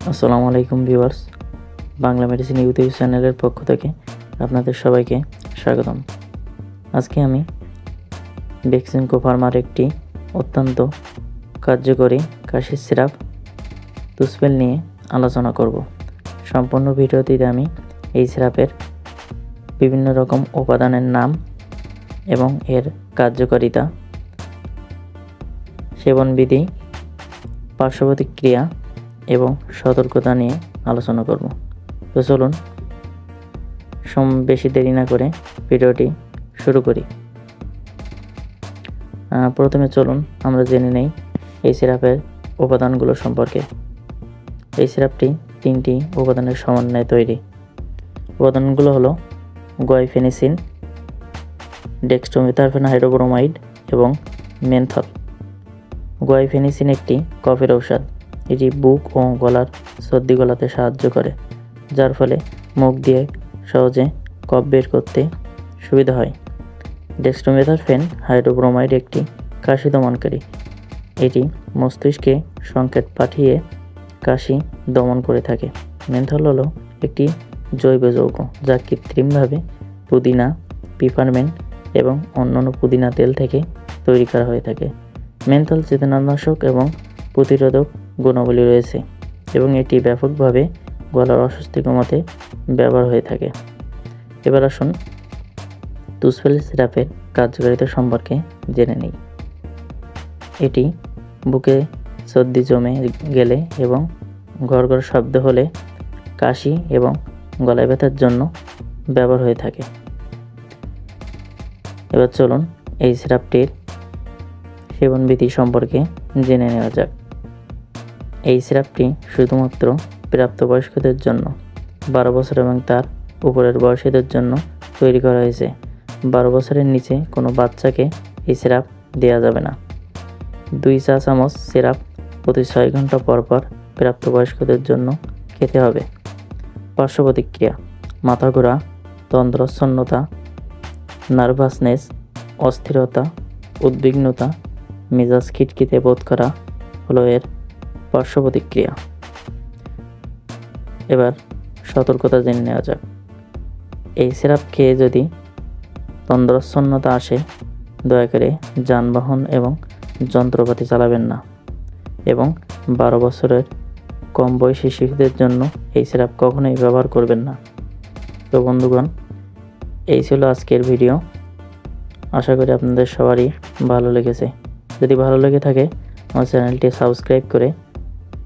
আসসালামু আলাইকুম viewers, Bangla medicine YouTube চ্যানেলের পক্ষ থেকে আপনাদের সবাইকে স্বাগতম। আজকে আমি ভ্যাকসিনকো ফার্মার একটি অত্যন্ত কার্যকরী কাশির সিরাপ তুসপেল নিয়ে আলোচনা করব। সম্পূর্ণ ভিডিওটিতে আমি এই সিরাপের বিভিন্ন রকম উপাদানের নাম এবং এর কার্যকারিতা, সেবনবিধি পার্শ্ব প্রতিক্রিয়া এবং সতর্কতা নিয়ে আলোচনা করব। তো চলুন, সম বেশি দেরি না করে ভিডিওটি শুরু করি। প্রথমে চলুন আমরা জেনে নেই এই সিরাপের উপাদানগুলো সম্পর্কে। এই সিরাপটি তিনটি উপাদানের সমন্বয়ে তৈরি। উপাদানগুলো হলো গয়ফেনিসিন ডেক্সটোমিথারফেন হাইড্রোব্রোমাইড এবং মেনথল। গয়ফেনিসিন একটি কফের ঔষধ। এটি বুক ও গলার সর্দি গলাতে সাহায্য করে, যার ফলে মুখ দিয়ে সহজে কফ বের করতে সুবিধা হয়। ডেক্সটোমেথারফেন হাইড্রোব্রোমাইড একটি কাশি দমনকারী। এটি মস্তিষ্কে সংকেত পাঠিয়ে কাশি দমন করে থাকে। মেন্থল হলো একটি জৈব যৌগ, যা কৃত্রিমভাবে পুদিনা পিপারমেন্ট এবং অন্যান্য পুদিনা তেল থেকে তৈরি করা হয়ে থাকে। মেন্থল চেতনানাশক এবং প্রতিরোধক গুণাবলী রয়েছে এবং এটি ব্যাপকভাবে গলার অস্বস্তি কমাতে ব্যবহার হয়ে থাকে। এবার আসুন তুসফেল সিরাপের কার্যকারিতা সম্পর্কে জেনে নিই। এটি বুকে সর্দি জমে গেলে এবং ঘর ঘর শব্দ হলে কাশি এবং গলায় ব্যথার জন্য ব্যবহার হয়ে থাকে। এবার চলুন এই সিরাপটির সেবনবিধি সম্পর্কে জেনে নেওয়া যাক। এই সিরাপটি শুধুমাত্র প্রাপ্তবয়স্কদের জন্য। বারো বছর এবং তার উপরের বয়সীদের জন্য তৈরি করা হয়েছে। বারো বছরের নিচে কোনো বাচ্চাকে এই সিরাপ দেওয়া যাবে না। দুই চা চামচ সিরাপ প্রতি ছয় ঘণ্টা পর পর প্রাপ্তবয়স্কদের জন্য খেতে হবে। পার্শ্ব প্রতিক্রিয়া মাথা ঘোরা তন্দ্রচ্ছন্নতা, নার্ভাসনেস, অস্থিরতা, উদ্বিগ্নতা, মেজাজ খিটখিতে বোধ করা হলো এর পার্শ্ব প্রতিক্রিয়া এবার সতর্কতা জেনে নেওয়া যাক। এই সিরাপ খেয়ে যদি তন্দ্রচ্ছন্নতা আসে, দয়া করে যানবাহন এবং যন্ত্রপাতি চালাবেন না এবং বারো বছরের কম বয়সী শিশুদের জন্য এই সিরাপ কখনোই ব্যবহার করবেন না। তো বন্ধুগণ, এই ছিল আজকের ভিডিও। আশা করি আপনাদের সবারই ভালো লেগেছে। যদি ভালো লেগে থাকে, আমার চ্যানেলটি সাবস্ক্রাইব করে